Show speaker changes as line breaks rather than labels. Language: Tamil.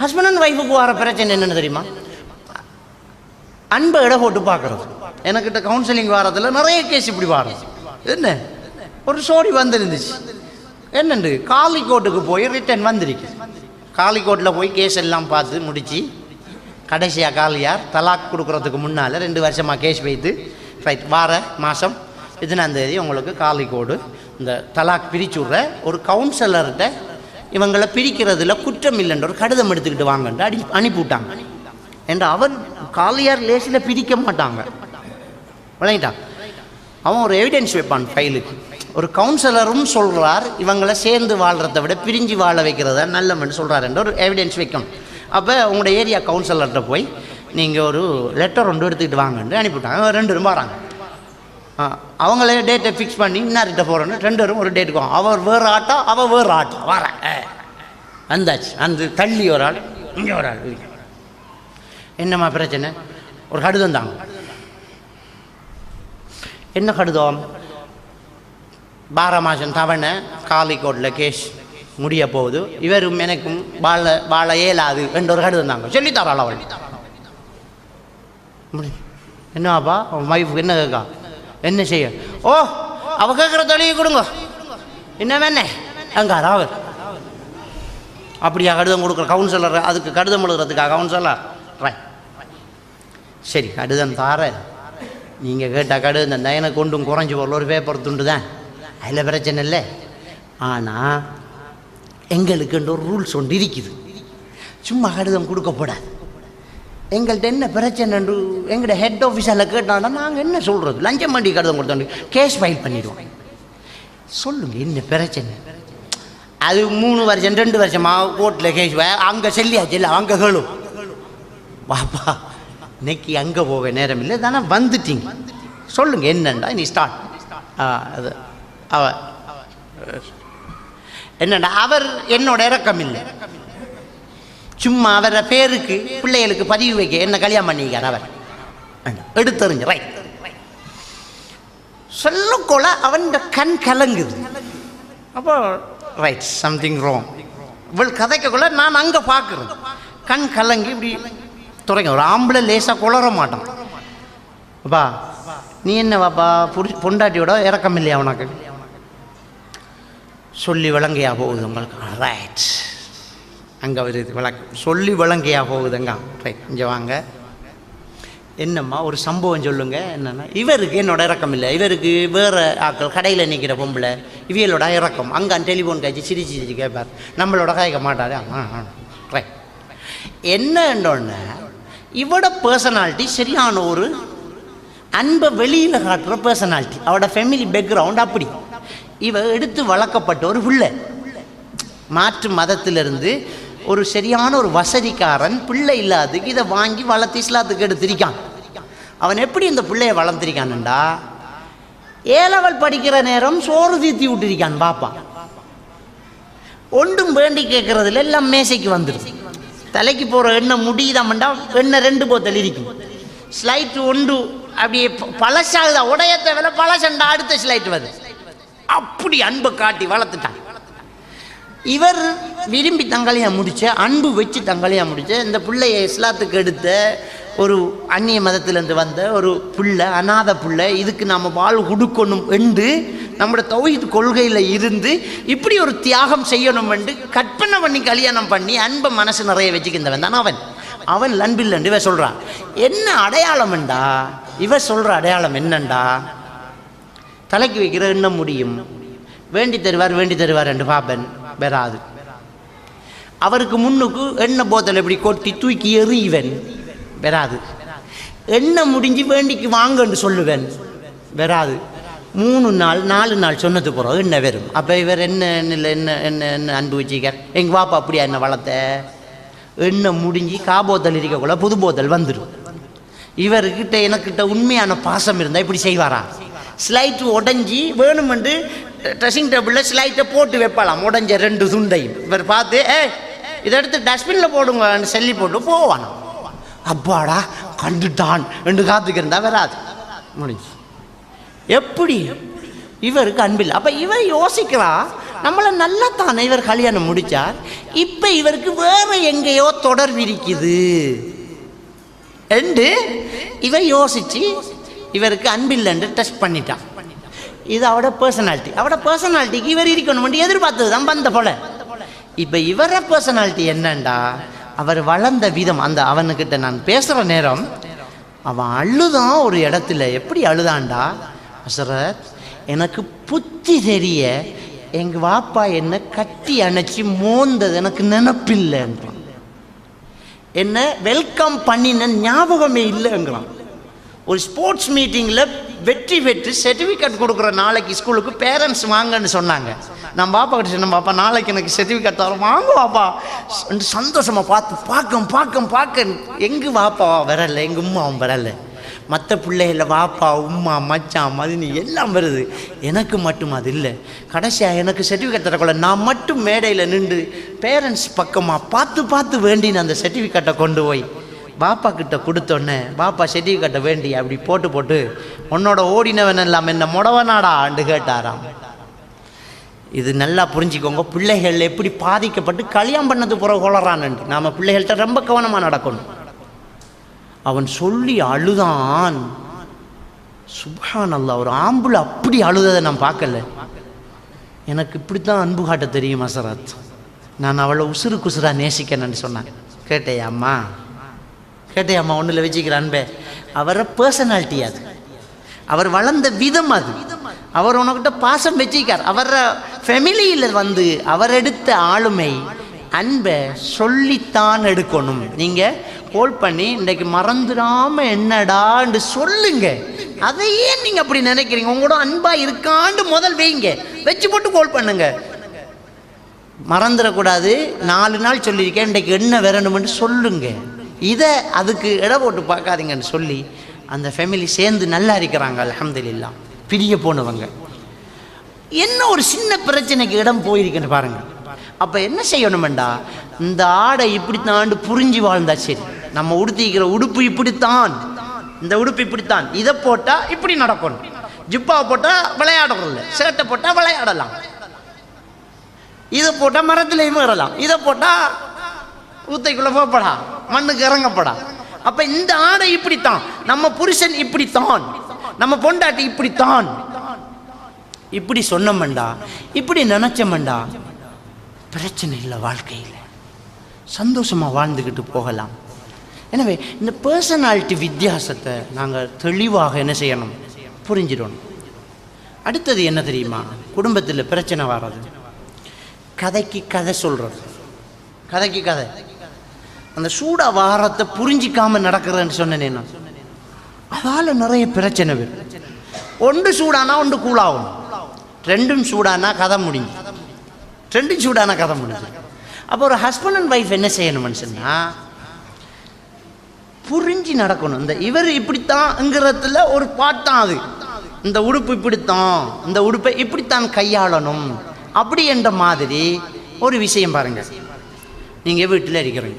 ஹஸ்பண்ட் அண்ட் ஒய்ஃபுக்கு வர பிரச்சனை என்னன்னு தெரியுமா? அன்பை இட போட்டு பார்க்குறது. எனக்கிட்ட கவுன்சிலிங் வாரத்தில் நிறைய கேஸ் இப்படி வரும். என்ன? ஒரு ஸ்டோரி வந்துருந்துச்சு. என்னண்டு? காலிக்கோட்டுக்கு போய் ரிட்டர்ன் வந்திருக்கு. காலிக்கோட்டில் போய் கேஸ் எல்லாம் பார்த்து முடித்து கடைசியாக காலியார் தலாக் கொடுக்குறதுக்கு முன்னால் ரெண்டு வருஷமாக கேஸ் வைத்து ரைட் வார மாதம் இதனாந்தேதி உங்களுக்கு காலிக்கோடு இந்த தலாக் பிரிச்சு விட்ற ஒரு கவுன்சிலர்கிட்ட இவங்களை பிரிக்கிறதுல குற்றம் இல்லைன்ற ஒரு கடிதம் எடுத்துக்கிட்டு வாங்கன்ட்டு அடி அனுப்பிவிட்டாங்க. என்ற அவன் காலியார் லேசில் பிரிக்க மாட்டாங்க. விளங்கிட்டான் அவன் ஒரு எவிடன்ஸ் வைப்பான் ஃபைலுக்கு ஒரு கவுன்சிலரும் சொல்கிறார் இவங்களை சேர்ந்து வாழ்கிறத விட பிரிஞ்சு வாழ வைக்கிறதா நல்லமென்று சொல்கிறார் என்ற ஒரு எவிடன்ஸ் வைக்கணும் அப்போ உங்களோட ஏரியா கவுன்சிலர்கிட்ட போய் நீங்கள் ஒரு லெட்டர் ஒன்று எடுத்துக்கிட்டு வாங்கன்னு அனுப்பிவிட்டாங்க. அவன் ரெண்டு பேரும் வராங்க. அவங்களே டேட்டை ஃபிக்ஸ் பண்ணி இன்னார்கிட்ட போகிறோன்னு ரெண்டு பேரும் ஒரு டேட்டுக்கு அவர் வேறு ஆட்டா அவள் வேறு ஆட்டா வரேன் வந்தாச்சு. அந்த தள்ளி ஒரு ஆள் இங்கே ஒரு ஆள் என்னம்மா பிரச்சனை? ஒரு கடிதம் தாங்க. என்ன கடிதம்? பார மாதம் தவணை காலிக்கோட்டில் கேஸ் முடிய போகுது. இவரும் எனக்கும் வாழ வாழ இயலாது என்ற ஒரு கடிதம் தாங்க. சொல்லித்தராள் அவள்? என்னப்பா என்னவாப்பா? அவன் வைஃபுக்கு என்ன கேட்கா? என்ன செய்ய? ஓ அவ கேட்குற தொழிலை கொடுங்க. என்ன வேணே அங்காரா அவர் அப்படியா கடிதம் கொடுக்குற கவுன்சிலர் அதுக்கு கடிதம் எழுதுறதுக்கா கவுன்சிலர் ரைட் சரி கடிதம் தார. நீங்கள் கேட்டால் கடிதம் தான் எனக்கு கொண்டும் குறைஞ்சி போகல ஒரு பேப்பர் துண்டு தான். அதில் பிரச்சனை இல்லை. ஆனால் எங்களுக்குன்ற ஒரு ரூல்ஸ் ஒன்று இருக்குது. சும்மா கடிதம் கொடுக்கப்படாது எங்கள்கிட்ட என்ன பிரச்சனைன்று எங்கள்கிட்ட ஹெட் ஆஃபீஸரில் கேட்டாங்கன்னா நாங்கள் என்ன சொல்கிறது லஞ்சம் வண்டி கடிதம் கொடுத்தோம் கேஸ் ஃபைல் பண்ணிடுவோம். சொல்லுங்கள் என்ன பிரச்சனை? அது மூணு வருஷம் ரெண்டு வருஷமா கோர்ட்டில் கேஸ் அங்கே செல்லியாச்சு இல்லை அங்கே கேளு. பாப்பா இன்னைக்கு அங்கே போக நேரம் இல்லை தானே வந்துட்டீங்க. சொல்லுங்க என்னண்டா? நீ ஸ்டார்ட் ஆ அது அவ என்னடா அவர் என்னோட இறக்கம் இல்லை. சும்மா அவரை பேருக்கு பிள்ளைகளுக்கு பதிவு வைக்க என்ன கல்யாணம் பண்ணிக்கார் அவர். எடுத்தறிஞ்சு ரைட் சொல்லக்கோல அவன் கண் கலங்குது. அப்போ ரைட் சம்திங் ரோங் இவள் கதைக்கக்குள்ள நான் அங்கே பார்க்குறேன் கண் கலங்கி இப்படி துறைங்க ஒரு ஆம்பளை லேசாக குளற மாட்டான். அப்பா நீ என்ன வாப்பா புடி பொண்டாட்டியோட இறக்கம் இல்லையா உனக்கு? சொல்லி விளங்கையா போகுது உங்களுக்கு. ரைட் அங்கே வருது விளக்கம். சொல்லி விளங்கையா போகுதுங்க. ரைட் இங்கே வாங்க. என்னம்மா ஒரு சம்பவம் சொல்லுங்க. என்னன்னா இவருக்கு என்னோட இறக்கம் இல்லை. இவருக்கு வேறு ஆக்கள் கடையில் நிற்கிற பொம்பளை இவியலோட இறக்கம் அங்கே டெலிஃபோன் காய்ச்சி சிரிச்சு சிரிச்சு கேட்பார் நம்மளோட காய்க்க மாட்டாரு. ஆ ஆ ரைட் என்னன்னொன்னே இவட பர்சனாலிட்டி சரியான ஒரு அன்பை வெளியில் காட்டுற பர்சனாலிட்டி அவட ஃபேமிலி பேக்ரவுண்ட் அப்படி. இவ எடுத்து வளர்க்கப்பட்ட ஒரு பிள்ளை. மாற்று மதத்திலிருந்து ஒரு சரியான ஒரு வசதிக்காரன் பிள்ளை இல்லாததுக்கு இதை வாங்கி வளர்த்து இஸ்லாத்துக்கு எடுத்திருக்கான். அவன் எப்படி இந்த பிள்ளைய வளர்த்திருக்கான்டா ஏலவல் படிக்கிற நேரம் சோறு தீத்தி விட்டிருக்கான் பாப்பா. ஒன்றும் வேண்டி கேட்கறதுல எல்லாம் மேசைக்கு வந்துடும் தலைக்கு போகிற எண்ணெய் முடியுதாமண்டா எண்ணெய் ரெண்டு போ தெளிக்கும் ஸ்லைட் ஒன்று அப்படியே பழசாகுதா? உடைய தேவையில்ல பழசண்டா அடுத்த ஸ்லைட் வருது. அப்படி அன்பை காட்டி வளர்த்துட்டான். இவர் விரும்பி தங்களையாக முடிச்ச அன்பு வச்சு தங்களையாக முடிச்ச இந்த பிள்ளைய இஸ்லாத்துக்கு எடுத்த ஒரு அந்நிய மதத்திலேருந்து வந்த ஒரு பிள்ளை அநாத பிள்ளை இதுக்கு நம்ம வாழ் கொடுக்கணும் என்று நம்மளோட தௌஹீத் கொள்கையில் இருந்து இப்படி ஒரு தியாகம் செய்யணும் என்று கற்பனை பண்ணி கல்யாணம் பண்ணி அன்பை மனசு நிறைய வச்சுக்கின்றவன் தான் அவன். அவன் லன்பில்லன்று இவன் சொல்கிறான் என்ன அடையாளம்ண்டா இவன் சொல்கிற அடையாளம் என்னண்டா? தலைக்கு வைக்கிற எண்ணம் முடியும்? வேண்டி தருவார் வேண்டி தருவார் என்று பாப்பன். வராது. அவருக்கு முன்னுக்கு எண்ணெய் போத்தல் எப்படி கொட்டி தூக்கி எறிவன் வராது. என்ன முடிஞ்சு வேண்டிக்கு வாங்கன்னு சொல்லுவேன். வராது. மூணு நாள் நாலு நாள் சொன்னது பிறகு என்ன வரும்? அப்போ இவர் என்ன என்ன என்ன என்ன என்ன அனுபவிச்சிக்கார் எங்கள் பாப்பா அப்படியா என்ன வளர்த்த? என்ன முடிஞ்சு காபோத்தல் இருக்கக்குள்ள புது போத்தல் வந்துடும் இவர்கிட்ட எனக்கிட்ட உண்மையான பாசம் இருந்தால் இப்படி செய்வாரா? ஸ்லைட்டு உடஞ்சி வேணுமென்று ட்ரெஸ்ஸிங் டேபிளில் ஸ்லைட்டை போட்டு வைப்பலாம் உடஞ்ச ரெண்டு துண்டையும். இவர் பார்த்து ஏ இதை எடுத்து டஸ்ட்பினில் போடுங்க சொல்லி போட்டு போவான் அப்பாடா கண்டுட்டான். என்று காத்துக்கிருந்தா வராது. முடிஞ்சு. எப்படி? இவருக்கு அன்பில் அப்போ இவர் யோசிக்கிறா நம்மளை நல்லா தானே இவர் கல்யாணம் முடித்தார் இப்போ இவருக்கு வேறு எங்கேயோ தொடர்பு இருக்குது. என்று இவ யோசிச்சு இவருக்கு அன்பில்லைன்னு டெஸ்ட் பண்ணிட்டான். இது அவட பர்சனாலிட்டி அவட பர்சனாலிட்டிக்கு இவர் இருக்கணும் எதிர்பார்த்தது தான் வந்த போல. இப்போ இவர பர்சனாலிட்டி என்னண்டா? அவர் வளர்ந்த விதம் அந்த அவனுக்கிட்ட நான் பேசுகிற நேரம் அவன் அழுதான் ஒரு இடத்துல. எப்படி அழுதான்டா? அசரத் எனக்கு புத்தி தெரிய எங்கள் வாப்பா என்னை கட்டி அணைச்சி மோந்தது எனக்கு நினப்பில்லைன்றான். என்ன வெல்கம் பண்ணின ஞாபகமே இல்லைங்கிறான். ஒரு ஸ்போர்ட்ஸ் மீட்டிங்கில் வெற்றி பெற்று சர்டிஃபிகேட் கொடுக்குற நாளைக்கு ஸ்கூலுக்கு பேரண்ட்ஸ் வாங்கன்னு சொன்னாங்க. நான் பாப்பா கிட்ட சொன்ன பாப்பா நாளைக்கு எனக்கு சர்டிஃபிகேட் தரோம். வாங்க பாப்பா. சந்தோஷமாக பார்த்து பார்க்கம் பார்க்கம் பார்க்க எங்கே வாப்பா வரல எங்கள் அவன் வரலை. மற்ற பிள்ளைகள வாப்பா உம்மா மச்சான் மதினி எல்லாம் வருது. எனக்கு மட்டும் அது இல்லை. கடைசியாக எனக்கு சர்டிஃபிகேட் தரக்குள்ள நான் மட்டும் மேடையில் நின்று பேரண்ட்ஸ் பக்கமாக பார்த்து பார்த்து வேண்டின அந்த சர்டிஃபிகேட்டை கொண்டு போய் பாப்பா கிட்ட கொடுத்தோன்னே பாப்பா சர்டிஃபிகேட்டை வேண்டி அப்படி போட்டு போட்டு உன்னோட ஓடினவன் எல்லாம் என்ன முடவனாடா? ஆண்டு கேட்டாராம். இது நல்லா புரிஞ்சுக்கோங்க பிள்ளைகள் எப்படி பாதிக்கப்பட்டு கல்யாணம் பண்ணது புற கொளறான்னு நாம் பிள்ளைகள்கிட்ட ரொம்ப கவனமாக நடக்கணும். அவன் சொல்லி அழுதான். சுபான் அல்லாஹ் ஒரு ஆம்புல அப்படி அழுததை நான் பார்க்கல. எனக்கு இப்படித்தான் அன்பு காட்ட தெரியும் அசரத் நான் அவளை உசுறு குசுராக நேசிக்கணும்னு சொன்னேன். கேட்டேயா கேட்டையாம்மா அம்மா ஒன்றில் வச்சுக்கிற அன்பை. அவரை பர்சனாலிட்டி அது. அவர் வளர்ந்த விதம் அது. அவர் உனக்கிட்ட பாசம் வச்சிருக்கார். அவர ஃபெமிலியில் வந்து அவர் எடுத்த ஆளுமை அன்பை சொல்லித்தான் எடுக்கணும். நீங்கள் கோல் பண்ணி இன்றைக்கு மறந்துடாம என்னடான்னு சொல்லுங்க. அதையே நீங்கள் அப்படி நினைக்கிறீங்க. உங்களோட அன்பாக இருக்கான்னு முதல் வைங்க. வச்சு போட்டு கோல் பண்ணுங்க. மறந்துடக்கூடாது. நாலு நாள் சொல்லியிருக்கேன். இன்றைக்கு என்ன வரணும்னு சொல்லுங்கள் இதை அதுக்கு இட போட்டு பார்க்காதீங்கன்னு சொல்லி அந்த ஃபேமிலி சேர்ந்து நல்லா இருக்கிறாங்க அல்ஹம்துலில்லாஹ் பிரிய போனவங்க. என்ன ஒரு சின்ன பிரச்சனைக்கு இடம் போயிருக்குன்னு பாருங்க. அப்போ என்ன செய்யணுமெண்டா? இந்த ஆடை இப்படித்தாண்டு புரிஞ்சு வாழ்ந்தா சரி. நம்ம உடுத்திக்கிற உடுப்பு இப்படித்தான். இந்த உடுப்பு இப்படித்தான். இதை போட்டால் இப்படி நடக்கணும். ஜிப்பா போட்டால் விளையாடக்கூடாது ஷர்ட்டை போட்டால் விளையாடலாம். இதை போட்டால் மரத்துலேயும் ஏறலாம். இதை போட்டால் ஊத்தைக்குள்ளே போப்படா மண்ணுக்கு இறங்கப்படா. அப்போ இந்த ஆடை இப்படித்தான். நம்ம புருஷன் இப்படித்தான். நம்ம பொண்டாட்டி இப்படித்தான். இப்படி சொன்னமண்டா இப்படி நினச்சோம்டா பிரச்சனை இல்லை வாழ்க்கையில். சந்தோஷமாக வாழ்ந்துக்கிட்டு போகலாம். எனவே இந்த பர்சனாலிட்டி வித்தியாசத்தை நாங்கள் தெளிவாக என்ன செய்யணும்? புரிஞ்சிடணும். அடுத்தது என்ன தெரியுமா? குடும்பத்தில் பிரச்சனை வர்றது கதைக்கு கதை சொல்கிறது கதைக்கு கதை. அந்த சூட வாரத்தை புரிஞ்சிக்காம நடக்கிறேன்னு சொன்னேனே நான். அதால் நிறைய பிரச்சனை வரும். ஒன்று சூடானா ஒன்று கூலாகும் ரெண்டும் சூடானா கதை முடிஞ்சு. ரெண்டும் சூடானா கதை முடிஞ்சு. அப்போ ஒரு ஹஸ்பண்ட் அண்ட் ஒய்ஃப் என்ன செய்யணும்னு சொன்னால் புரிஞ்சு நடக்கணும். இந்த இவர் இப்படித்தான்ங்கிறதுல ஒரு பாட்டான் அது. இந்த உடுப்பு இப்படித்தான் இந்த உடுப்பை இப்படித்தான் கையாளணும். அப்படி என்ற மாதிரி ஒரு விஷயம் பாருங்கள் நீங்கள் வீட்டில் இருக்கிறீங்க.